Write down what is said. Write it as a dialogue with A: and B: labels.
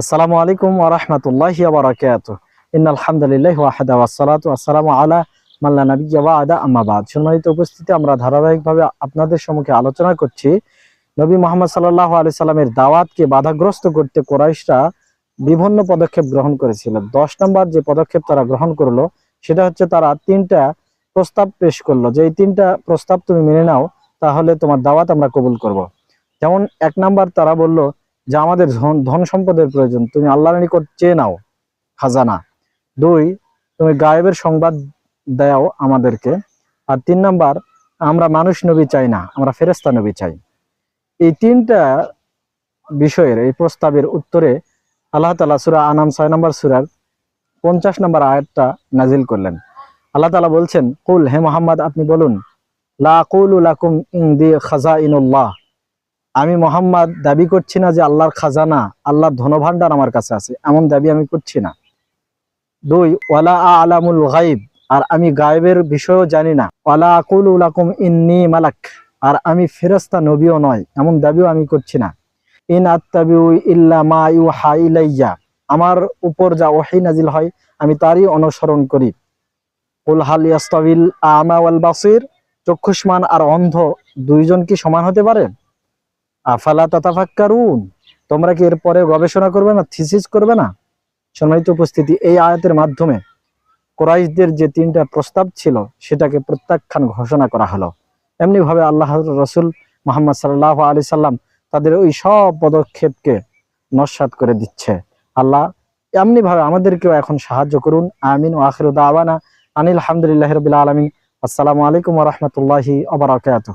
A: আসসালামু আলাইকুম ওয়া রাহমাতুল্লাহি ওয়া ওয়াহদা ওয়াসসালাতু ওয়াসসালামু আলা মাল্লা নাবিয়্যা বা'দা, আম্মা বাদ। সম্মানিত উপস্থিতি আমরা ধারাবাহিকভাবে আপনাদের সম্মুখে আলোচনা করছি, নবী মুহাম্মদ সাল্লাল্লাহু আলাইহি সাল্লামের দাওয়াতকে বাধাগ্রস্ত করতে কুরাইশরা বিভিন্ন পদক্ষেপ গ্রহণ করেছিল দশ নম্বর যে পদক্ষেপ তারা গ্রহণ করল, সেটা হচ্ছে তারা তিনটা প্রস্তাব পেশ করল। যে এই তিনটা প্রস্তাব তুমি মেনে নাও, তাহলে তোমার দাওয়াত আমরা কবুল করব। যেমন এক নাম্বার তারা বলল যে আমাদের ধন সম্পদের প্রয়োজন, তুমি আল্লাহর নিকট চেয়ে নাও, খাজানা। দুই, তুমি গায়েবের সংবাদ দাও আমাদেরকে। আর তিন নাম্বার, আমরা মানুষ নবী চাই না, আমরা ফেরেস্তা নবী চাই। এই তিনটা বিষয়ের এই প্রস্তাবের উত্তরে আল্লাহ তালা সুরা আনাম ছয় নম্বর সুরার পঞ্চাশ নম্বর আয়াতটা নাজিল করলেন। আল্লাহ তালা বলছেন, কুল, হে মোহাম্মদ, আপনি বলুন, লা কুলু লাকুম ইনদি খাজা ইনুল্লাহ আমি মোহাম্মদ দাবি করছি না যে আল্লাহর খাজানা, আল্লাহর ধনভাণ্ডার আমার কাছে আছে। এমন দাবি আমি করছি না। দুই, ওয়ালা আলামুল গাইব আর আমি গায়েবের বিষয়ও জানি না। ওয়ালা আকুল উলাকুম ইন্নি মালাক, আর আমি ফেরেস্তা নবীও নয়, এমন দাবিও আমি করছি না। ইন আত্তাবিউ ইল্লা মা ইউহা ইলাইয়া, আমার উপর যা ওহী নাজিল হয়, আমি তারই অনুসরণ করি। কুল হাল ইয়াস্তাবিল আমা ওয়াল বাসির, চক্ষুষ্মান আর অন্ধ দুইজন কি সমান হতে পারে? আফালা তাতাফাক্কারুন? তোমরা কি এরপরে গবেষণা করবে না, থিসিস করবে না? সম্মানিত উপস্থিতি, এই আয়াতের মাধ্যমে কোরাইশদের যে তিনটা প্রস্তাব ছিল, সেটাকে প্রত্যাখ্যান ঘোষণা করা হলো। এমনি ভাবে আল্লাহ রসুল মোহাম্মদ সাল্লাহ আলি সাল্লাম তাদের ওই সব পদক্ষেপকে নস্বাত করে দিচ্ছে। আল্লাহ এমনি ভাবে আমাদেরকেও এখন সাহায্য করুন। আমিন ও আখির দাওয়ানা আনিল আলহামদুলিল্লাহ রবিল আলমিন। আসসালামু আলাইকুম রহমতুল্লাহি আবরাকাত